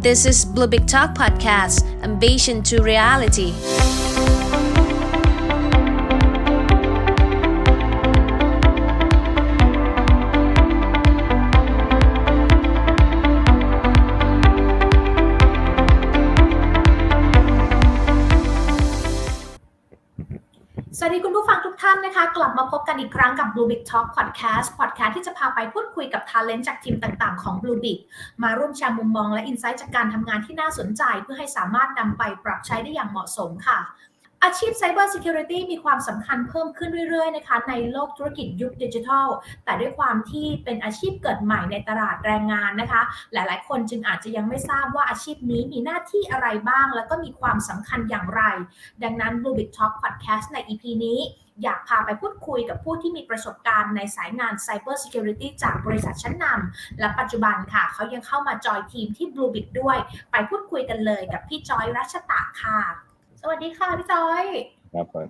This is Blue Big Talk Podcast, Ambition to Reality. นนะคะ กลับมาพบกันอีกครั้งกับ Blue Big Talk Podcast Podcast ที่จะพาไปพูดคุยกับ Talent จากทีมต่างๆ ของ Blue Big มาร่วมแชร์มุมมองและอินไซต์จากการทำงานที่น่าสนใจ เพื่อให้สามารถนำไปปรับใช้ได้อย่างเหมาะสมค่ะ อาชีพ Cyber Security มีความสำคัญเพิ่มขึ้นเรื่อยๆนะคะในโลกธุรกิจยุคดิจิทัล แต่ด้วยความที่เป็นอาชีพเกิดใหม่ในตลาดแรงงานนะคะ หลายๆ คนจึงอาจจะยังไม่ทราบว่าอาชีพนี้มีหน้าที่อะไรบ้าง แล้วก็มีความสำคัญอย่างไร ดังนั้น Blue Big Talk Podcast ใน EP นี้อยากพาไปพูดคุยกับผู้ที่มีประสบการณ์ในสายงาน Cyber Security จากบริษัทชั้นนำและปัจจุบันค่ะ เขายังเข้ามาจอยทีมที่ Blue Bit ด้วย ไปพูดคุยกันเลยกับพี่จอยรัชตะค่ะ สวัสดีค่ะพี่จอยครับผม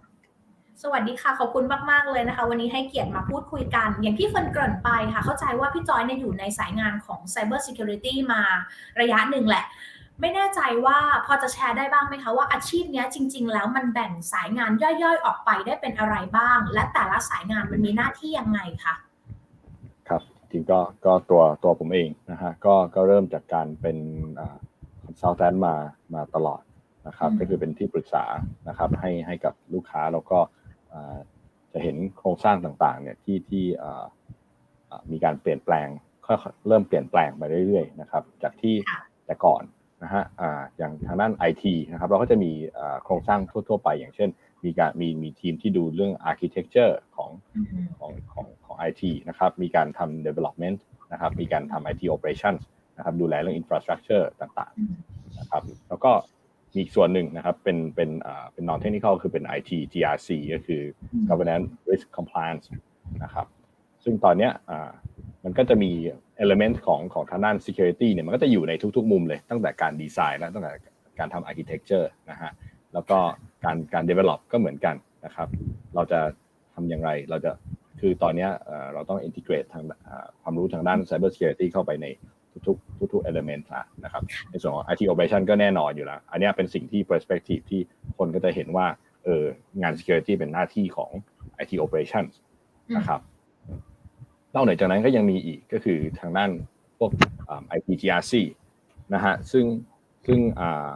สวัสดีค่ะขอบคุณมากๆเลยนะคะ วันนี้ให้เกียรติมาพูดคุยกัน อย่างที่เฟิร์นเกริ่นไปค่ะ เข้าใจว่าพี่จอยเนี่ยอยู่ในสายงานของ Cyber Security มาระยะหนึ่งแหละ ไม่แน่ใจว่าพอจะแชร์ได้บ้างไหมคะว่าอาชีพเนี้ยจริง ๆ แล้วมันแบ่งสายงานย่อยๆ ออกไปได้เป็นอะไรบ้าง และแต่ละสายงานมันมีหน้าที่ยังไงคะครับจริงก็ก็ตัวตัวผมเองนะฮะก็ก็เริ่มจากการเป็นคอนซัลแทนมามาตลอด นะครับอืมก็คือเป็นที่ปรึกษานะครับให้ให้กับลูกค้าแล้วก็อ่าจะเห็นโครงสร้างต่างๆเนี่ยที่ที่อ่าอ่ามีการเปลี่ยนแปลงค่อยๆเริ่มเปลี่ยนแปลงไปเรื่อยๆนะครับ จากที่ค่ะแต่ก่อนนะฮะอ่าอย่างทางด้าน IT นะครับเราก็จะมีอ่าโครงสร้างทั่ว ๆ ไป อย่างเช่น มีการมีมีทีมที่ดูเรื่อง architecture ของอืมของของของ IT นะครับมีการทำ development นะครับมีการทำ IT operations นะครับดูแลเรื่อง infrastructure ต่างอืมๆนะครับแล้วก็ มีอีกส่วนหนึ่งนะครับเป็นเป็นอ่าเป็น non technical คือเป็น IT GRC ก็คือ governance risk compliance นะครับซึ่งตอนเนี้ยอ่ามันก็จะมี element ของของทางด้าน security เนี่ยมันก็จะอยู่ในทุกๆ มุมเลยตั้งแต่การดีไซน์และตั้งแต่การทำ architecture นะฮะแล้วก็การการ develop ก็เหมือนกันนะครับ เราจะทำอย่างไรเราจะคือตอนเนี้ยเอ่อเราต้อง integrate ทางอ่าความรู้ทางด้าน cyber security เข้าไปใน ทุกๆทุกๆ element ละนะครับในส่วนของ IT operation ก็แน่นอนอยู่แล้ว อันเนี้ยเป็นสิ่งที่ perspective ที่คนก็จะเห็นว่าเอองาน security เป็นหน้าที่ของ IT operations นะครับนอกเหนือจากนั้นก็ยังมีอีกก็คือทางด้านพวกอ่า IT GRC นะฮะซึ่งซึ่งอ่า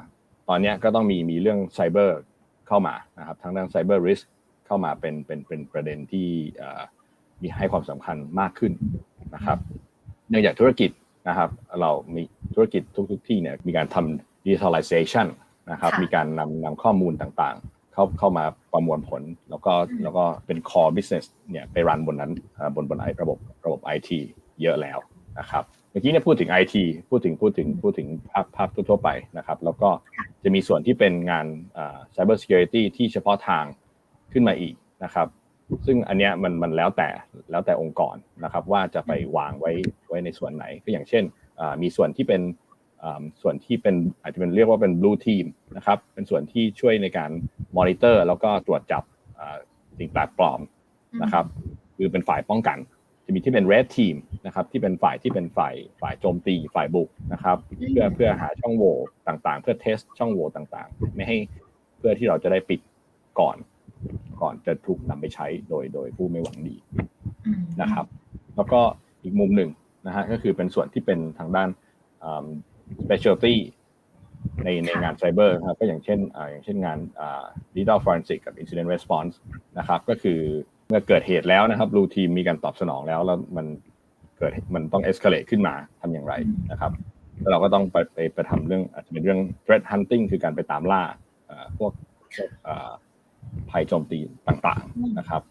ตอนเนี้ยก็ต้องมีมีเรื่องไซเบอร์เข้ามานะครับทางด้านไซเบอร์ริสเข้ามาเป็นเป็นเป็นประเด็นที่อ่ามีให้ความสำคัญมากขึ้นนะครับ เนื่องจากธุรกิจ นะครับ เรามีธุรกิจทุก ๆ ที่เนี่ยมีการทำ digitalization นะครับค่ะมีการนำนำข้อมูลต่างๆ เข้าเข้ามาประมวลผล แล้วก็แล้วก็เป็น core business เนี่ยไปรันบนนั้นอ่าบนบนไอระบบระบบ IT เยอะแล้วนะครับเมื่อกี้เนี่ยพูดถึง IT พูดถึงพูดถึงพูดถึงภาพภาพทั่วๆไปนะครับ แล้วก็จะมีส่วนที่เป็นงานอ่า cyber security ที่เฉพาะทางขึ้นมาอีกนะครับ ซึ่งอันเนี้ยมันมันแล้วแต่แล้วแต่องค์กรนะครับ ว่าจะไปวางไว้ไว้ในส่วนไหนก็อย่างเช่นมีส่วนที่เป็นส่วนที่เป็นอาจจะเป็นเรียกว่าเป็น blue team นะครับ เป็นส่วนที่ช่วยในการ monitor แล้วก็ตรวจจับสิ่งแปลกปลอมนะครับ คือเป็นฝ่ายป้องกัน จะมีที่เป็น red team นะครับ ที่เป็นฝ่ายที่เป็นฝ่ายฝ่ายโจมตีฝ่ายบุกนะครับ เพื่อเพื่อหาช่องโหว่ต่างๆ เพื่อเทสช่องโหว่ต่างๆ ไม่ให้เพื่อที่เราจะได้ปิดก่อน ก่อนจะถูกนำไปใช้โดยโดยผู้ไม่หวังดีอืมนะครับ แล้วก็อีกมุมหนึ่งนะฮะก็คือเป็นส่วนที่เป็นทางด้านอ่า specialty ในในงานไซเบอร์นะครับก็อย่างเช่นอ่าอย่างเช่นงานอ่า digital forensic กับ incident response นะครับ ก็คือเมื่อเกิดเหตุแล้วนะครับรูทีมมีการตอบสนองแล้วแล้วมันเกิดมันต้อง escalate ขึ้นมาทำอย่างไรนะครับแล้วเราก็ต้องไปไปไปทำเรื่องอาจจะเป็นเรื่อง threat hunting คือการไปตามล่าอ่าพวกพวกอ่า ภัยโจมตีต่างๆนะครับ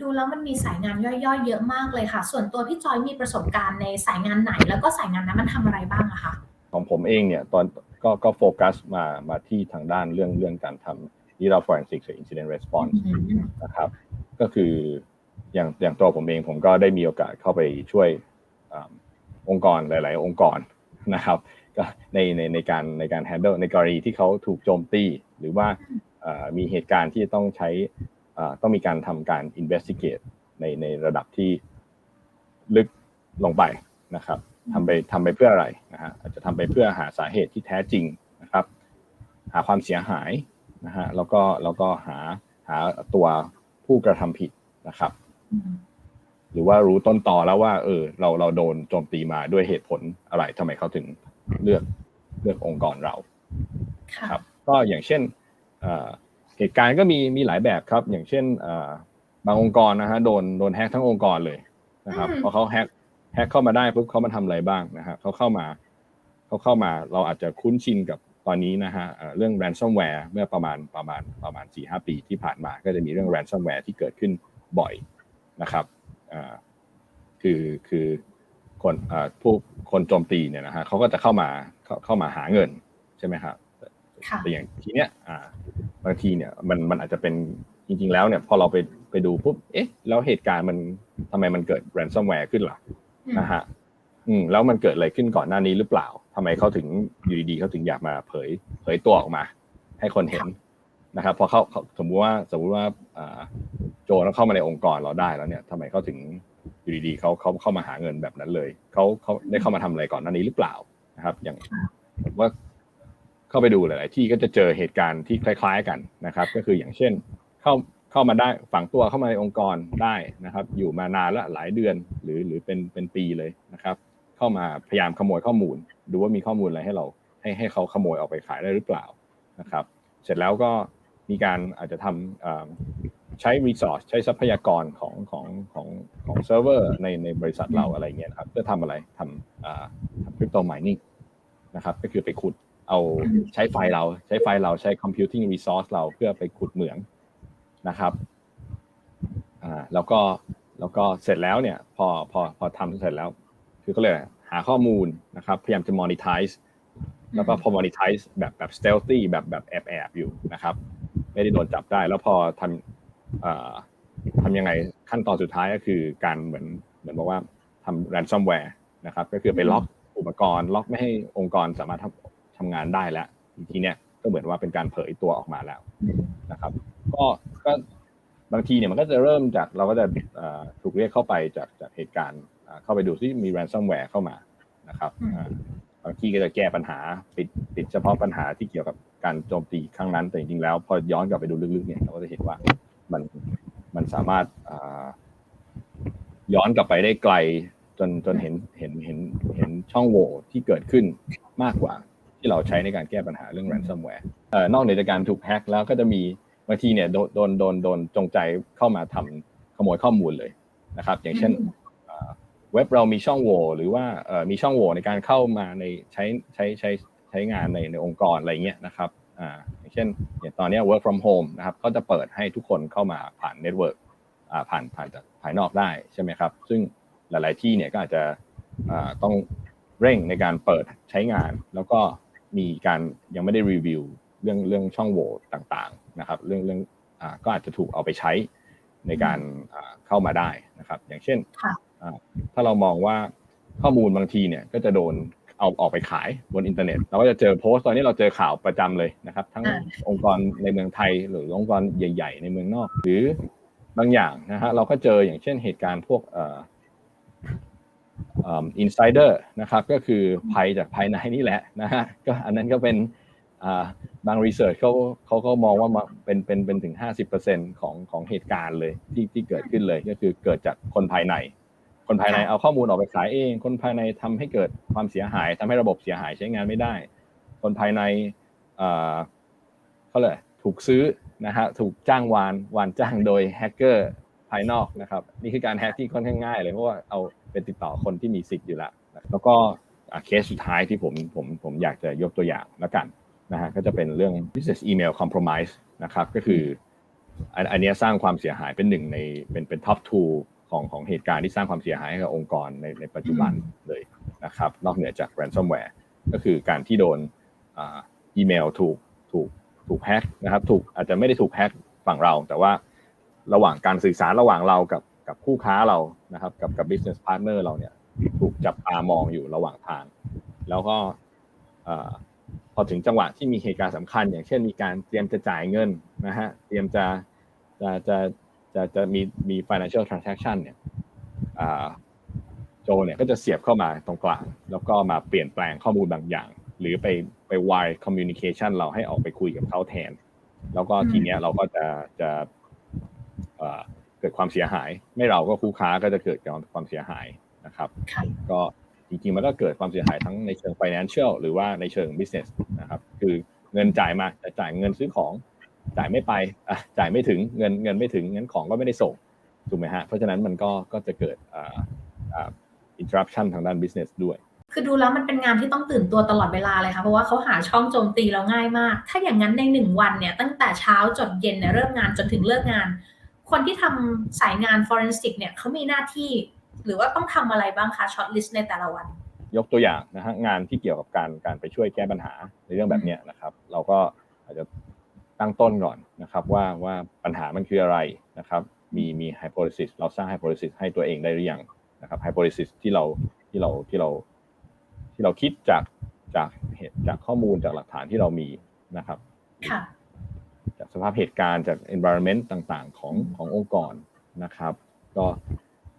ดูแล้วมันมีสายงานย่อยๆ เยอะมากเลยค่ะ ส่วนตัวพี่จอยมีประสบการณ์ในสายงานไหน แล้วก็สายงานนั้นมันทำอะไรบ้างอะคะของผมเองเนี่ยตอนก็ก็โฟกัสมามาที่ทางด้านเรื่องเรื่องการทำ digital forensics หรือ incident response อืมนะครับ ก็คืออย่างอย่างตัวผมเองผมก็ได้มีโอกาสเข้าไปช่วยอ่าองค์กรหลาย ๆ องค์กรนะครับ ก็ในในในการในการ handle ในกรณีที่เขาถูกโจมตี หรือว่าอ่า มีเหตุการณ์ที่ต้องใช้อ่าต้องมีการทำการ investigate ในในระดับที่ลึกลงไปนะครับทำไปทำไปเพื่ออะไรนะฮะอาจจะทำไปเพื่อหาสาเหตุที่แท้จริงนะครับ หาความเสียหายนะฮะแล้วก็แล้วก็หาหาตัวผู้กระทำผิดนะครับอืมหรือว่ารู้ต้นตอแล้วว่า เออ เราเราโดนโจมตีมาด้วยเหตุผลอะไรทำไมเขาถึงเลือกเลือกองค์กรเราค่ะครับ ก็อย่างเช่น เอ่อเหตุการณ์ก็มีมีหลายแบบครับ อย่างเช่นเอ่อบางองค์กรนะฮะโดนโดนแฮกทั้งองค์กรเลยนะครับพอเขาแฮกแฮกเข้ามาได้ปุ๊บเขามาทำอะไรบ้างนะฮะเขาเข้ามาเขาเข้ามาเราอาจจะคุ้นชินกับตอนนี้นะฮะเอ่อเรื่อง ransomware เมื่อประมาณประมาณประมาณ4ีหปีที่ผ่านมา ก็จะมีเรื่อง ransomware ที่เกิดขึ้นบ่อยนะครับอ่าคือคือคนอ่าผู้คนโจมตีเนี่ยนะฮะเขาก็จะเข้ามาเข้าเข้ามาหาเงินใช่ไหมครับค่ะ แต่อย่างทีเนี้ยอ่าบางทีเนี่ยมันมันอาจจะเป็นจริง ๆ แล้วเนี่ยพอเราไปไปดูปุ๊บเอ๊ะ แล้วเหตุการณ์มันทำไมมันเกิด ransomware ขึ้นล่ะอืมนะฮะอืมแล้วมันเกิดอะไรขึ้นก่อนหน้านี้หรือเปล่าทำไมเขาถึงอยู่ดีๆเขาถึงอยากมาเผยเผยตัวออกมา ให้คนเห็นนะครับพอเขาเขาสมมุติว่าสมมุติว่าอ่าโจรเข้ามาในองค์กรเราได้แล้วเนี่ยทำไมเขาถึงอยู่ดีๆเขาเขาเข้ามาหาเงินแบบนั้นเลยเขาเขาได้เข้ามาทำอะไรก่อนหน้านี้หรือเปล่านะครับ อย่างผมว่า เข้าไปดูหลาย ๆ ที่ก็จะเจอเหตุการณ์ที่คล้าย ๆ กันนะครับ ก็คืออย่างเช่นเข้าเข้ามาได้ฝังตัวเข้ามาในองค์กรได้นะครับ อยู่มานานละหลายเดือนหรือหรือเป็นเป็นปีเลยนะครับ เข้ามาพยายามขโมยข้อมูล ดูว่ามีข้อมูลอะไรให้เราให้ให้เขาขโมยออกไปขายได้หรือเปล่านะครับ เสร็จแล้วก็มีการอาจจะทำใช้ resource ใช้ทรัพยากรของของของของเซิร์ฟเวอร์ในในบริษัทเราอะไรเงี้ยครับเพื่อทำอะไรทำอ่าทำ crypto mining นะครับ ก็คือไปขุด เอาใช้ไฟเราใช้ไฟเราใช้ computing resource เราเพื่อไปขุดเหมืองนะครับอ่าแล้วก็แล้วก็เสร็จแล้วเนี่ยพอพอพอทำเสร็จแล้ว คือก็เลยหาข้อมูลนะครับพยายามจะ monetize แล้วก็พอ monetize แบบแบบ stealthy แบบแบบแอบแอบๆอยู่นะครับ ไม่ได้โดนจับได้ แล้วพอทำอ่าทำยังไงขั้นตอนสุดท้ายก็คือการเหมือนเหมือนบอกว่าทำ ransomware นะครับ ก็คือไปล็อกอุปกรณ์ ล็อกไม่ให้องค์กรสามารถทำ ทำงานได้แล้วทีเนี้ยก็เหมือนว่าเป็นการเผยตัวออกมาแล้วนะครับ ก็ก็บางทีเนี่ยมันก็จะเริ่มจากเราก็จะเอ่อถูกเรียกเข้าไปจากจากเหตุการณ์อ่าเข้าไปดูที่มี ransomware เข้ามานะครับอืมอ่าบางทีก็จะแก้ปัญหาปิดปิดเฉพาะปัญหาที่เกี่ยวกับการโจมตีครั้งนั้น แต่จริงๆแล้ว พอย้อนกลับไปดูลึกๆเนี่ยเราก็จะเห็นว่ามันมันสามารถอ่าย้อนกลับไปได้ไกลจนจนเห็นเห็นเห็นเห็นช่องโหว่ที่เกิดขึ้นมากกว่า ที่เราใช้ในการแก้ปัญหาเรื่อง ransomware เอ่อนอกเหนือจากการถูกแฮ็กแล้วก็จะมีบางทีเนี่ยโดนโดนโดนโดนจงใจเข้ามาทำขโมยข้อมูลเลยนะครับ อย่างเช่นเอ่อเว็บเรามีช่องโหว่หรือว่าเอ่อมีช่องโหว่ในการเข้ามาในใช้ใช้ใช้ใช้งานในในองค์กรอะไรเงี้ยนะครับอ่าอย่างเช่นอย่างตอนเนี้ย work from home นะครับก็จะเปิดให้ทุกคนเข้ามาผ่านเน็ตเวิร์กอ่าผ่านผ่านจากภายนอกได้ใช่ไหมครับ ซึ่งหลาย ๆ ที่เนี่ยก็อาจจะอ่าต้องเร่งในการเปิดใช้งานแล้วก็ มีการยังไม่ได้รีวิวเรื่องเรื่องช่องโหว่ต่างๆนะครับ เรื่องเรื่องอ่าก็อาจจะถูกเอาไปใช้ในการอ่าเข้ามาได้นะครับ อย่างเช่นค่ะอ่าถ้าเรามองว่าข้อมูลบางทีเนี่ยก็จะโดนเอาออกไปขายบนอินเทอร์เน็ตเราก็จะเจอโพสต์ตอนนี้เราเจอข่าวประจำเลยนะครับ ทั้งอ่าองค์กรในเมืองไทย หรือองค์กรใหญ่ ๆ ในเมืองนอก หรือบางอย่างนะฮะเราก็เจออย่างเช่นเหตุการณ์พวกเอ่อ อินไซเดอร์นะครับก็คือภัยจากภายในนี่แหละนะฮะก็อันนั้นก็เป็นอ่าบางรีเสิร์ชเขาเขาก็มองว่ามาเป็นเป็นเป็นถึง 50%ของของเหตุการณ์เลยที่ที่เกิดขึ้นเลยก็คือเกิดจากคนภายใน คนภายในค่ะเอาข้อมูลออกไปขายเอง คนภายในทำให้เกิดความเสียหายทำให้ระบบเสียหายใช้งานไม่ได้ คนภายในเอ่อเขาเลยกถูกซื้อนะฮะถูกจ้างวานวานจ้างโดยแฮกเกอร์ภายนอกนะครับนี่คือการแฮกที่ค่อนข้างง่ายเลยเพราะว่าเอา ไปติดต่อคนที่มีสิทธิ์อยู่แล้วแล้วก็เคสสุดท้ายที่ผมผมผมอยากจะยกตัวอย่างแล้วกันนะฮะก็จะเป็นเรื่อง business email compromise นะครับก็คืออันอันนี้สร้างความเสียหายเป็นหนึ่งในเป็นเป็นท็อปทูของของเหตุการณ์ที่สร้างความเสียหายให้กับองค์กรในในปัจจุบันเลยนะครับนอกเหนือจาก ransomware ก็คือการที่โดนอีเมลถูกถูกถูกแฮ็กนะครับถูกอาจจะไม่ได้ถูกแฮ็กฝั่งเรา แต่ว่าระหว่างการสื่อสารระหว่างเรากับ กับคู่ค้าเรานะครับ กับกับ business partner เราเนี่ย ถูกจับตามองอยู่ระหว่างทาง แล้วก็พอถึงจังหวะที่มีเหตุการณ์สำคัญ อย่างเช่นมีการเตรียมจะจ่ายเงินนะฮะเตรียมจะจะจะจะจะมีมี financial transaction เนี่ยโจโจเนี่ยก็จะเสียบเข้ามาตรงกลาง แล้วก็มาเปลี่ยนแปลงข้อมูลบางอย่าง หรือไปไป wire communication เราให้ออกไปคุยกับเขาแทน แล้วก็ทีเนี้ยเราก็จะจะ เอ่อเกิดความเสียหาย ไม่เราก็คู่ค้าก็จะเกิดความเสียหายนะครับค่ะก็จริงๆมันก็เกิดความเสียหายทั้งในเชิง financial หรือว่าในเชิง business นะครับคือเงินจ่ายมาแต่จ่ายเงินซื้อของจ่ายไม่ไปอะจ่ายไม่ถึงเงินเงินไม่ถึงงั้นของก็ไม่ได้ส่งถูกไหมฮะเพราะฉะนั้นมันก็ก็จะเกิดอ่าอ่า interruption ทางด้าน business ด้วยคือดูแล้วมันเป็นงานที่ต้องตื่นตัวตลอดเวลาเลยค่ะเพราะว่าเขาหาช่องโจมตีเราง่ายมาก ถ้าอย่างนั้นในหนึ่งวันเนี่ยตั้งแต่เช้าจนเย็นเนี่ยเริ่มงานจนถึงเลิกงาน คนที่ทำสายงาน forensic เนี่ยเขามีหน้าที่ หรือว่าต้องทำอะไรบ้างคะช็อตลิสต์ในแต่ละวัน ยกตัวอย่างนะฮะงานที่เกี่ยวกับการการไปช่วยแก้ปัญหาในเรื่องแบบเนี้ยนะครับ เราก็อาจจะตั้งต้นก่อนนะครับว่าว่าปัญหามันคืออะไรนะครับ มีมี hypothesis เราสร้าง hypothesis ให้ตัวเองได้หรือยังนะครับ hypothesis ที่เราที่เราที่เราที่เราคิดจากจากเหตุจากข้อมูลจากหลักฐานที่เรามีนะครับ ค่ะจาก สภาพเหตุการณ์จาก environment ต่างๆ ของขององค์กรนะครับ ก็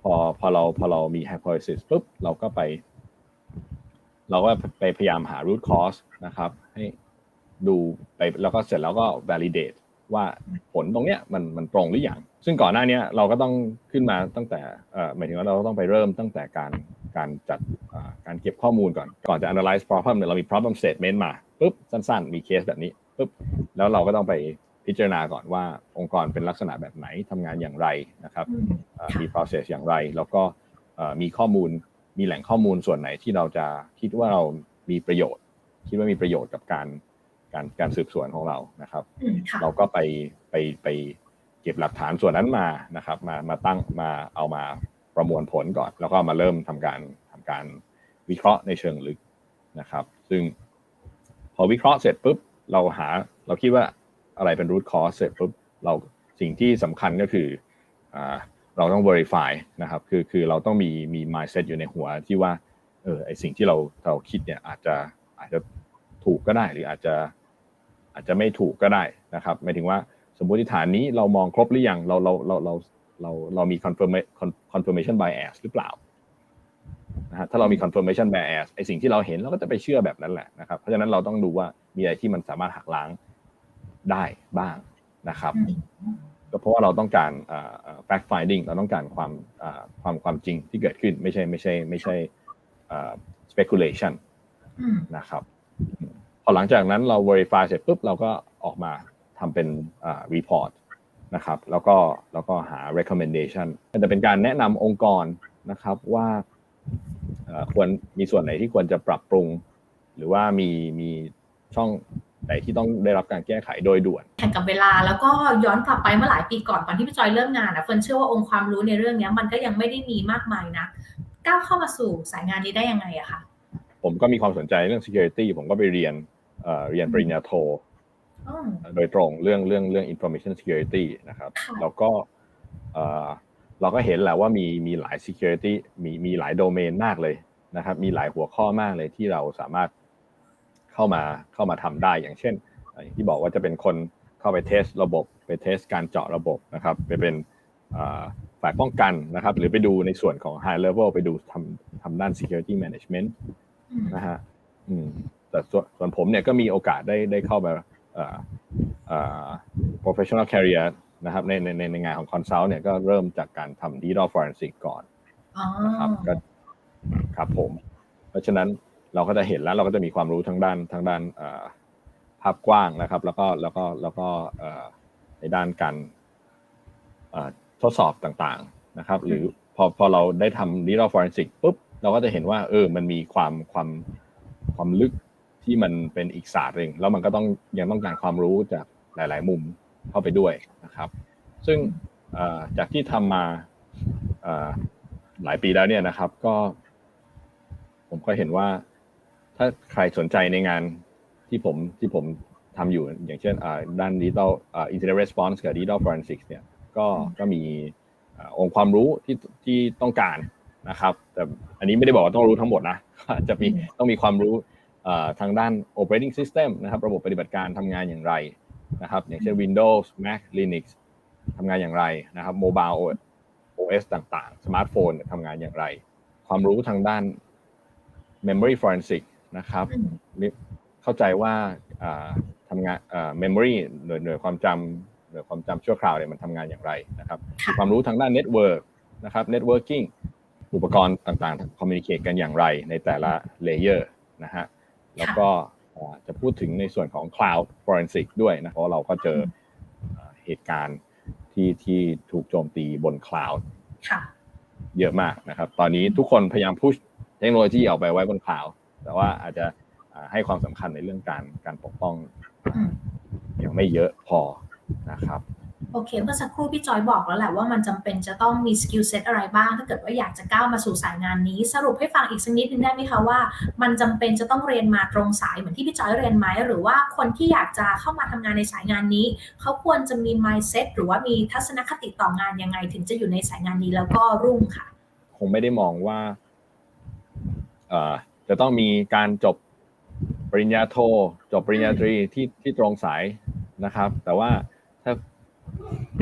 พอพอเราพอเรามี hypothesis ปุ๊บเราก็ไป เราก็ไปพยายามหา root cause นะครับ ให้ดูไปแล้วก็เสร็จแล้วก็ validate ว่าผลตรงเนี้ยมันมันตรงหรือยัง ซึ่งก่อนหน้าเนี้ยเราก็ต้องขึ้นมาตั้งแต่เอ่อหมายถึงว่าเราต้องไปเริ่มตั้งแต่การการจัดอ่าการเก็บข้อมูลก่อน ก่อนจะ analyze problem เนี่ยเรามี problem statement มาปุ๊บสั้นๆ มีเคสแบบนี้ปุ๊บแล้วเราก็ต้องไป พิจารณาก่อนว่าองค์กรเป็นลักษณะแบบไหนทำงานอย่างไรนะครับอืมเอ่อมี process อย่างไร แล้วก็เอ่อมีข้อมูลมีแหล่งข้อมูลส่วนไหนที่เราจะคิดว่าเรามีประโยชน์ คิดว่ามีประโยชน์กับการการการสืบสวนของเรานะครับอืมค่ะเราก็ไปไปไปเก็บหลักฐานส่วนนั้นมานะครับ มามาตั้งมาเอามาประมวลผลก่อน แล้วก็มาเริ่มทำการทำการวิเคราะห์ในเชิงลึกนะครับ ซึ่งพอวิเคราะห์เสร็จปุ๊บเราหาเราคิดว่า อะไรเป็น root cause เสร็จปุ๊บเราสิ่งที่สำคัญก็คืออเราต้อง verify นะครับคือคือเราต้องมีมี mindset อยู่ในหัวที่ว่าเออไอสิ่งที่เราเราคิดเนี่ยอาจจะอาจจะถูกก็ได้หรืออาจจะอาจจะไม่ถูกก็ได้นะครับหมายถึงว่าสมมติฐานนี้เรามองครบหรือยังเราเราเราเราเราเรามี confirmation confirmation bias หรือเปล่านะฮะถ้าเรามี confirmation bias ไอสิ่งที่เราเห็นเราก็จะไปเชื่อแบบนั้นแหละนะครับเพราะฉะนั้นเราต้องดูว่ามีอะไรที่มันสามารถหักล้าง ได้บ้างนะครับอืมก็เพราะว่าเราต้องการอ่าอ่า fact finding เราต้องการความอ่าความความจริงที่เกิดขึ้นไม่ใช่ไม่ใช่ไม่ใช่อ่า speculation อืมนะครับอืมพอหลังจากนั้นเรา verify เสร็จปุ๊บเราก็ออกมาทำเป็นอ่า report นะครับแล้วก็แล้วก็หา recommendation จะเป็นการแนะนำองค์กรนะครับว่าเอ่อควรมีส่วนไหนที่ควรจะปรับปรุง หรือว่ามีมีช่อง ไหนที่ต้องได้รับการแก้ไขโดยด่วน แข่งกับเวลาแล้วก็ย้อนกลับไปเมื่อหลายปีก่อนตอนที่พี่จอยเริ่มงานอะเฟิร์นเชื่อว่าองค์ความรู้ในเรื่องเนี้ยมันก็ยังไม่ได้มีมากมายนะก้าวเข้ามาสู่สายงานนี้ได้ยังไงอะคะผมก็มีความสนใจเรื่อง security ผมก็ไปเรียนเอ่อเรียนปริญญาโทอืมโดยตรงเรื่องเรื่องเรื่อง information security นะครับค่ะแล้วก็เอ่อเราก็เห็นแหละว่ามีมีหลาย security มีมีหลายโดเมนมากเลยนะครับ มีหลายหัวข้อมากเลยที่เราสามารถ เข้ามาเข้ามาทำได้ อย่างเช่นเอ่ออย่างที่บอกว่าจะเป็นคนเข้าไปเทสระบบ ไปเทสการเจาะระบบนะครับ ไปเป็นเอ่อฝ่ายป้องกันนะครับ หรือไปดูในส่วนของ high level ไปดูทำทำด้าน security management อืมนะฮะอืมแต่ส่วนส่วนผมเนี่ยก็มีโอกาสได้ได้เข้ามาเอ่อเอ่อ professional career นะครับในในในในงานของ consult เนี่ยก็เริ่มจากการทำ digital forensic ก่อนอ๋อนะครับก็ครับผม เพราะฉะนั้น เราก็จะเห็นแล้วเราก็จะมีความรู้ทางด้านทางด้านภาพกว้างนะครับ แล้วก็แล้วก็แล้วก็ในด้านการทดสอบต่างๆนะครับ หรือพอพอเราได้ทำ digital forensic ปุ๊บเราก็จะเห็นว่าเออมันมีความความความลึกที่มันเป็นอีกศาสตร์หนึ่งแล้วมันก็ต้องยังต้องการความรู้จากหลาย ๆ มุมเข้าไปด้วยนะครับ ซึ่งจากที่ทำมาหลายปีแล้วเนี่ยนะครับ ก็ ผมก็เห็นว่า ถ้าใครสนใจในงานที่ผมที่ผมทำอยู่อย่างเช่นอ่าด้าน digital อ่า incident response กับ digital forensics เนี่ยก็ก็มีอ่าองค์ความรู้ที่ที่ต้องการนะครับ แต่อันนี้ไม่ได้บอกว่าต้องรู้ทั้งหมดนะอาจจะมีต้องมีความรู้อ่าทางด้าน operating system นะครับระบบปฏิบัติการทำงานอย่างไรนะครับ อย่างเช่น Windows Mac Linux ทำงานอย่างไรนะครับ Mobile OS ต่างๆ สมาร์ทโฟนทำงานอย่างไร ความรู้ทางด้าน memory forensic นะครับอืมเข้าใจว่าอ่าทำงานอ่า memory หน่วยหน่วยความจำหน่วยความจำชั่วคราวเนี่ยมันทำงานอย่างไรนะครับค่ะความรู้ทางด้าน network นะครับ networking อุปกรณ์ต่างๆ communicate กันอย่างไรในแต่ละ layer นะฮะแล้วก็อ่าจะพูดถึงในส่วนของ cloud forensic ด้วยนะเพราะเราก็เจออ่าเหตุการณ์ที่ที่ถูกโจมตีบน cloud ค่ะเยอะมากนะครับ ตอนนี้ทุกคนพยายามพุชเทคโนโลยีออกไปไว้บน cloud แต่ว่าอาจจะอ่าให้ความสำคัญในเรื่องการการปกป้องอืมยังไม่เยอะพอนะครับโอเคเมื่อสักครู่พี่จอยบอกแล้วแหละว่ามันจำเป็นจะต้องมีสกิลเซ็ตอะไรบ้าง ถ้าเกิดว่าอยากจะก้าวมาสู่สายงานนี้ สรุปให้ฟังอีกสักนิดนึงได้ไหมคะว่า มันจำเป็นจะต้องเรียนมาตรงสายเหมือนที่พี่จอยเรียนไหมหรือว่าคนที่อยากจะเข้ามาทำงานในสายงานนี้ เขาควรจะมี mindset หรือว่ามีทัศนคติต่องานยังไง ถึงจะอยู่ในสายงานนี้แล้วก็รุ่งค่ะ คงไม่ได้มองว่าเอ่อ จะต้องมีการจบปริญญาโท จบปริญญาตรีที่ที่ตรงสายนะครับ แต่ว่าถ้า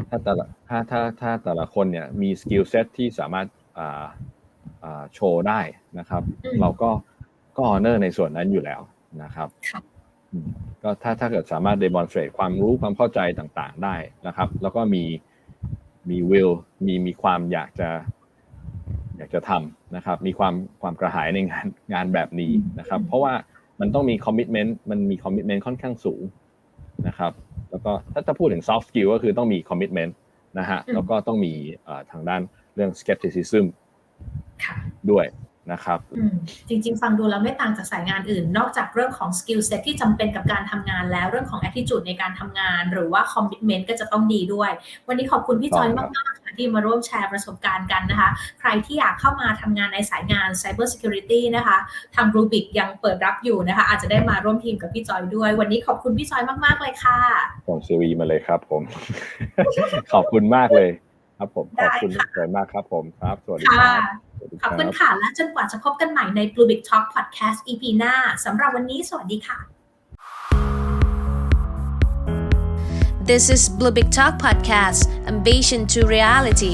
ถ้าแต่ละถ้าถ้าถ้าแต่ละคนเนี่ยมีสกิลเซ็ตที่สามารถอ่าอ่าโชว์ได้นะครับอืมเราก็ก็ออเนอร์ในส่วนนั้นอยู่แล้วนะครับค่ะอืมก็ถ้าถ้าเกิดสามารถ demonstrate ความรู้ความเข้าใจต่างๆได้นะครับ แล้วก็มีมี will มีมีความอยากจะ อยากจะทำนะครับ มีความความกระหายในงานงานแบบนี้นะครับ เพราะว่ามันต้องมีคอมมิชเมนต์มันมีคอมมิชเมนต์ค่อนข้างสูงนะครับ แล้วก็ถ้าจะพูดถึง soft skill ก็คือต้องมีคอมมิชเมนต์นะฮะอืมแล้วก็ต้องมีเอ่อทางด้านเรื่อง skepticism ค่ะด้วย นะครับอืมจริง ๆ ฟังดูแล้วไม่ต่างจากสายงานอื่น นอกจากเรื่องของสกิลเซ็ตที่จำเป็นกับการทำงานแล้วเรื่องของ attitude ในการทำงาน หรือว่า commitment ก็จะต้องดีด้วย วันนี้ขอบคุณพี่จอยครับมากๆค่ะที่มาร่วมแชร์ประสบการณ์กันนะคะ ใครที่อยากเข้ามาทำงานในสายงาน cyber security นะคะทาง Rubik ยังเปิดรับอยู่นะคะ อาจจะได้มาร่วมทีมกับพี่จอยด้วย วันนี้ขอบคุณพี่จอยมากๆเลยค่ะส่งซีวีมาเลยครับผม ขอบคุณมากเลย ครับผมขอบคุณได้ค่ะเลยมากครับผมครับสวัสดีคค่ะรับสวัสดี ขอบคุณรับค่ะ และจนกว่าจะพบกันใหม่ใน Bluebic Talk Podcast EP หน้าสำหรับวันนี้ สวัสดีค่ะ This is Blue Big Talk Podcast, Ambition to Reality.